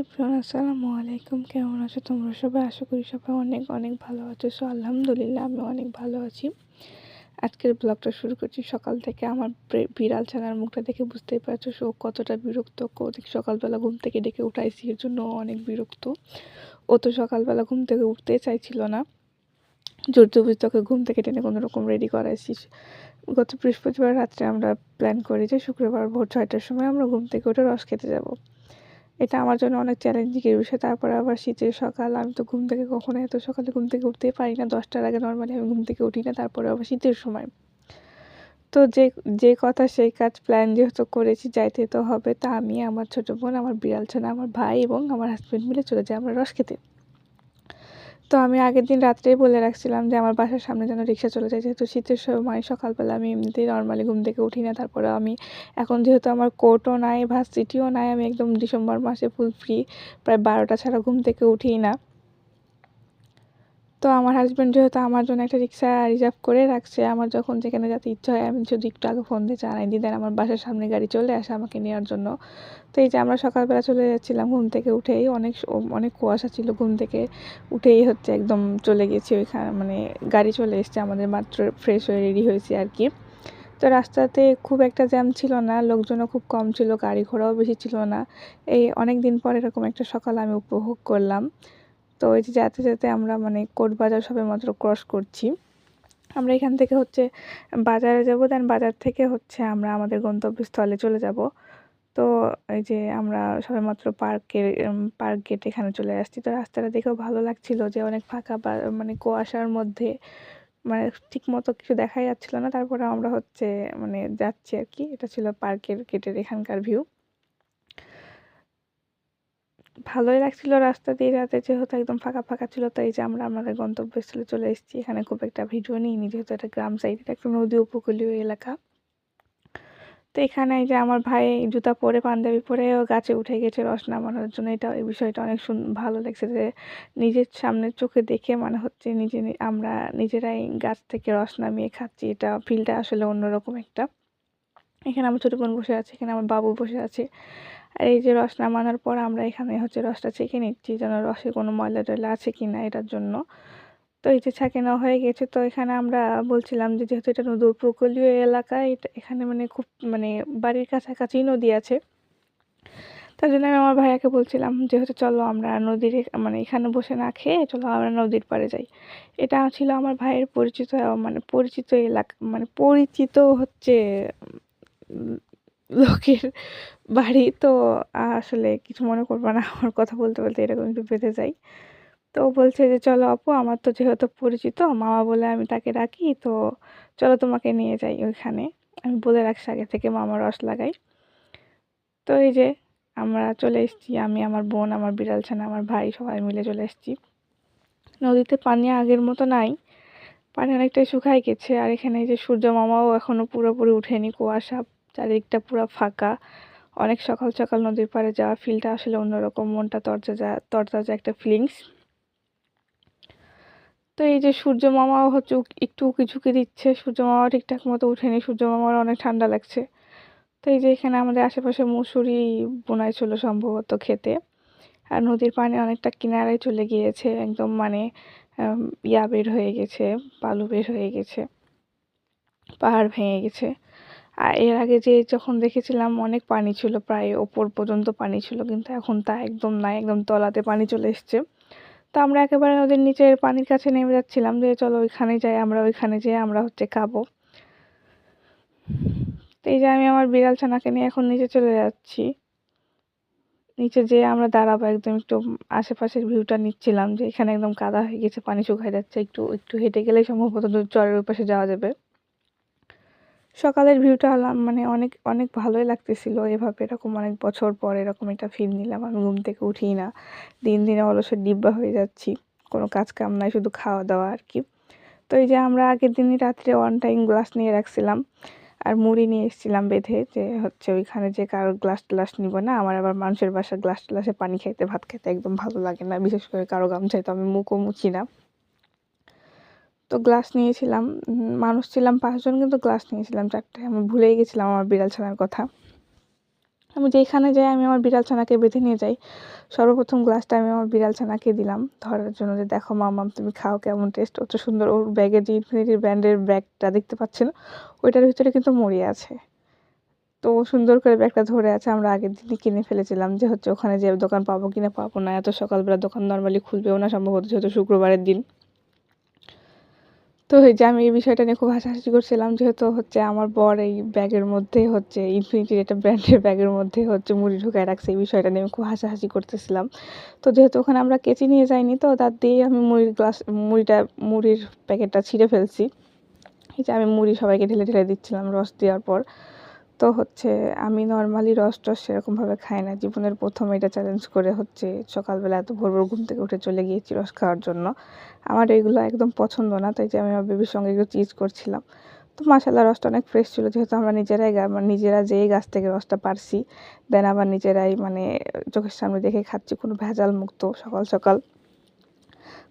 ইফরান আসসালামু আলাইকুম। কেমন আছো তোমরা সবাই? আশা করি সবাই অনেক অনেক ভালো আছো। সো, আলহামদুলিল্লাহ, আমি অনেক ভালো আছি। আজকের ব্লগটা শুরু করছি সকাল থেকে। আমার বিড়াল ছানার মুখটা দেখে বুঝতেই পারছ সো, কতটা বিরক্ত। কত সকালবেলা ঘুম থেকে ডেকে উঠাইছি, এর জন্য অনেক বিরক্ত। ও তো সকালবেলা ঘুম থেকে উঠতে চাইছিল না। জোর জবরদস্তি ওকে ঘুম থেকে টেনে কোনো রকম রেডি করাইছি। গত বৃহস্পতিবার রাত্রে আমরা প্ল্যান করি যে শুক্রবার ভোর ছয়টার সময় আমরা ঘুম থেকে উঠে রস খেতে যাব। এটা আমার জন্য অনেক চ্যালেঞ্জিং এর বিষয়। তারপরে আবার শীতের সকাল, আমি তো ঘুম থেকে কখনো এত সকালে ঘুম থেকে উঠতেই পারি না। দশটার আগে নর্মালি আমি ঘুম থেকে উঠি না, তারপরে আবার শীতের সময়। তো যে যে কথা সেই কাজ প্ল্যান যেহেতু করেছি, যাইতে তো হবে। তা আমি, আমার ছোটো বোন, আমার বিড়াল ছানা, আমার ভাই এবং আমার হাজব্যান্ড মিলে চলে যাই আমরা রস খেতে। তো আমি আগের দিন রাত্রেই বলে রাখছিলাম যে আমার বাসার সামনে যেন রিক্সা চলে যায়। যেহেতু শীতের সময় সকালবেলা আমি এমনিতেই নর্মালি ঘুম থেকে উঠি না, তারপরে আমি এখন যেহেতু আমার কোর্টও নাই ভার্সিটিও নাই, আমি একদম ডিসেম্বর মাসে ফুল ফ্রি প্রায় বারোটা ছাড়া ঘুম থেকে উঠিই না। তো আমার হাজব্যান্ড যেহেতু আমার জন্য একটা রিক্সা রিজার্ভ করে রাখছে, আমার যখন যেখানে যেতে ইচ্ছা হয়, আমি শুধু একটু আগে ফোন দিয়ে জানাই দিই দেন আমার বাসার সামনে গাড়ি চলে আসে আমাকে নেওয়ার জন্য। তো এই যে আমরা সকালবেলা চলে যাচ্ছিলাম ঘুম থেকে উঠেই, অনেক অনেক কুয়াশা ছিল ঘুম থেকে উঠেই হচ্ছে একদম চলে গেছি ওইখানে মানে গাড়ি চলে এসছে, আমাদের মাত্র ফ্রেশ হয়ে রেডি হয়েছি আর কি। তো রাস্তাতে খুব একটা জ্যাম ছিল না, লোকজনও খুব কম ছিল, গাড়ি ঘোড়াও বেশি ছিল না। এই অনেক দিন পর এরকম একটা সকাল আমি উপভোগ করলাম। তো ওই যে যেতে যেতে আমরা মানে কোট বাজার সবে মাত্র ক্রস করছি, আমরা এখান থেকে হচ্ছে বাজারে যাব দেন বাজার থেকে হচ্ছে আমরা আমাদের গন্তব্যস্থলে চলে যাব। তো এই যে আমরা সবেমাত্র পার্কের পার্ক গেট এখানে চলে আসছি। তো রাস্তাটা দেখেও ভালো লাগছিল যে অনেক ফাঁকা মানে কুয়াশার মধ্যে মানে ঠিক মতো কিছু দেখাই যাচ্ছিল না। তারপরে আমরা হচ্ছে মানে যাচ্ছি আর কি। এটা ছিল পার্কের গেটের এখানকার ভিউ ভালোই লাগছিল রাস্তা দিয়ে যাতে যেহেতু একদম ফাঁকা ফাঁকা ছিল তো এই যে আমরা আমাদের গন্তব্যস্থলে চলে এসেছি। এখানে খুব একটা ভিডিও নিইনি, যেহেতু এটা গ্রাম সাইড এটা একটা নদী উপকূলীয় এলাকা। তো এখানে যে আমার ভাই জুতা পরে, পাঞ্জাবি পরে গাছে উঠে গেছে রস নামানোর জন্য। এটা, এই বিষয়টা অনেক ভালো লাগছে যে নিজের সামনের চোখে দেখে মানে হচ্ছে নিজে, আমরা নিজেরাই গাছ থেকে রস নামিয়ে খাচ্ছি। এটা ফিলটা আসলে অন্যরকম একটা। এখানে আমার ছোটো বোন বসে আছে, এখানে আমার বাবু বসে আছে। আর এই যে রস নামানোর পর আমরা এখানে হচ্ছে রসটা চেখে নিচ্ছি, যেন রসে কোনো ময়লা টয়লা আছে কি না এটার জন্য। তো এই যে ছাঁকে নেওয়া হয়ে গেছে, তো এখানে আমরা বলছিলাম যে যেহেতু এটা নদী উপকূলীয় এলাকা, এটা এখানে মানে খুব মানে বাড়ির কাছাকাছি নদী আছে। তার জন্য আমি আমার ভাইয়াকে বলছিলাম যেহেতু চলো আমরা নদীর মানে এখানে বসে না খেয়ে চলো আমরা নদীর পাড়ে যাই। এটা ছিল আমার ভাইয়ের পরিচিত মানে পরিচিত এলাকা মানে পরিচিত হচ্ছে লোকের বাড়ি। তো আসলে কিছু মনে করবে না, আমার কথা বলতে বলতে এরকম একটু বেঁধে যাই। তো বলছে যে, চলো আপু, আমার তো যেহেতু পরিচিত, মামা বলে আমি তাকে ডাকি তো চলো তোমাকে নিয়ে যাই ওইখানে। আমি বলে রাখছি আগে থেকে মামা রস লাগাই। তো এই যে আমরা চলে এসেছি, আমি, আমার বোন, আমার বিড়াল ছানা, আমার ভাই সবাই মিলে চলে এসেছি। নদীতে পানি আগের মতো নাই, পানি অনেকটাই শুকায় গেছে, আর এখানে এই যে সূর্য মামাও এখনও পুরোপুরি উঠেনি কুয়াশা। চারিদিকটা পুরো ফাঁকা। অনেক সকাল সকাল নদীর পাড়ে যাওয়া ফিলটা আসলে অন্যরকম, মনটা তরতাজা তরতাজা একটা ফিলিংস তো এই যে সূর্য মামাও হচ্ছে একটু উকি ঝুঁকি দিচ্ছে, সূর্য মামা ঠিকঠাক মতো উঠেনি, সূর্য মামার অনেক ঠান্ডা লাগছে। তো এই যে এখানে আমাদের আশেপাশে মুসুরি বোনাই ছিল সম্ভবত খেতে, আর নদীর পানি অনেকটা কিনারায় চলে গিয়েছে, একদম মানে ইয়া বের হয়ে গেছে, বালু বের হয়ে গেছে, পাহাড় ভেঙে গেছে। আর এর আগে যে যখন দেখেছিলাম অনেক পানি ছিল, প্রায় ওপর পর্যন্ত পানি ছিল, কিন্তু এখন তা একদম নাই, একদম তলাতে পানি চলে এসছে। তো আমরা একেবারে নদীর নিচের পানির কাছে নেমে যাচ্ছিলাম যে, চলো ওইখানে যাই, আমরা ওইখানে যেয়ে আমরা হচ্ছে খাব। তো এই যে আমি আমার বিড়াল ছানাকে নিয়ে এখন নিচে চলে যাচ্ছি। নিচে যেয়ে আমরা দাঁড়াবো একদম একটু আশেপাশের ভিউটা নিচ্ছিলাম যে, এখানে একদম কাদা হয়ে গেছে, পানি শুকায় যাচ্ছে, একটু একটু হেঁটে গেলেই সম্ভবত চরের ওই পাশে যাওয়া যাবে। সকালের ভিউটা মানে অনেক অনেক ভালোই লাগতেছিল। এভাবে এরকম অনেক বছর পর এরকম একটা ফিল নিলাম। আমি ঘুম থেকে উঠি না, দিন দিনে অলসের ডিব্বা হয়ে যাচ্ছি। কোনো কাজ কাম নাই, শুধু খাওয়া দাওয়া আর কি। তো এই যে আমরা আগের দিনই রাত্রে ওয়ান টাইম গ্লাস নিয়ে রাখছিলাম আর মুড়ি নিয়ে এসেছিলাম বেঁধে যে হচ্ছে ওইখানে যে কারোর গ্লাস ট্লাস নিব না, আমার আবার মানুষের বাসার গ্লাস ট্লাসে পানি খাইতে, ভাত খেতে একদম ভালো লাগে না। বিশেষ করে কারও গামছায় তো আমি মুখও মুছি না। তো গ্লাস নিয়েছিলাম। মানুষ ছিলাম পাঁচজন কিন্তু গ্লাস নিয়েছিলাম চারটে। আমি ভুলেই গেছিলাম আমার বিড়াল ছানার কথা। আমি যেইখানে যাই, আমি আমার বিড়াল ছানাকে বেঁধে নিয়ে যাই। সর্বপ্রথম গ্লাসটা আমি আমার বিড়াল ছানাকে দিলাম। ধরার জন্য যে, দেখো মামাম, তুমি খাও, কেমন টেস্ট অত সুন্দর ওর ব্যাগে যে ইনফিনিটির ব্র্যান্ডের ব্যাগটা দেখতে পাচ্ছেন, ওইটার ভিতরে কিন্তু মুড়ি আছে। তো সুন্দর করে ব্যাগটা ধরে আছে। আমরা আগের দিনই কিনে ফেলেছিলাম যে, হচ্ছে ওখানে যে দোকান পাবো কিনা পাবো না। এত সকালবেলা দোকান নর্মালি খুলবেও না, সম্ভবত যেহেতু শুক্রবারের দিন। তো এই যে আমি এই বিষয়টা নিয়ে খুব হাসাহাসি করছিলাম, যেহেতু হচ্ছে আমার বর এই ব্যাগের মধ্যে হচ্ছে ইনফিনিটির একটা ব্র্যান্ডের ব্যাগের মধ্যে হচ্ছে মুড়ি ঢুকায় রাখছে, এই বিষয়টা নিয়ে আমি খুব হাসাহাসি করতেছিলাম। তো যেহেতু ওখানে আমরা কেচি নিয়ে যাইনি, তো তার দিয়েই আমি মুড়ির গ্লাস মুড়িটা, মুড়ির প্যাকেটটা ছিঁড়ে ফেলছি। এই যে আমি মুড়ি সবাইকে ঢেলে ঢেলে দিচ্ছিলাম রস দেওয়ার পর। তো হচ্ছে আমি নর্মালি রস টস সেরকমভাবে খাই না। জীবনের প্রথম এটা চ্যালেঞ্জ করে হচ্ছে সকালবেলা এত ভোর ভোর ঘুম থেকে উঠে চলে গিয়েছি রস খাওয়ার জন্য। আমার এগুলো একদম পছন্দ না, তাই যে আমি আমার বেবির সঙ্গে একটু চিজ করছিলাম। তো মাসাল্লাহ রসটা অনেক ফ্রেশ ছিল, যেহেতু আমরা নিজেরাই মানে নিজেরা যেই গাছ থেকে রসটা পারছি দেন আবার নিজেরাই মানে চোখের সামনে দেখে খাচ্ছি, কোনো ভেজাল মুক্ত সকাল সকাল।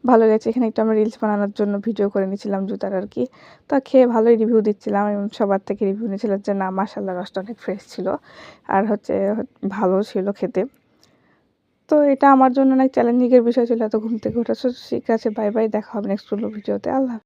ভালো লেগেছে। এখানে একটু আমরা রিলস বানানোর জন্য ভিডিও করে নিয়েছিলাম জুতার আর কি। তা খেয়ে ভালোই রিভিউ দিচ্ছিলাম এবং সবার থেকে রিভিউ নিয়েছিলাম যে না মাসাল্লা রসটা অনেক ফ্রেশ ছিল আর হচ্ছে ভালো ছিল খেতে। তো এটা আমার জন্য অনেক চ্যালেঞ্জিংয়ের বিষয় ছিল, এত ঘুম থেকে ওঠা ঠিক আছে বাই বাই দেখা হবে নেক্সট ভিডিওতে আল্লাহ।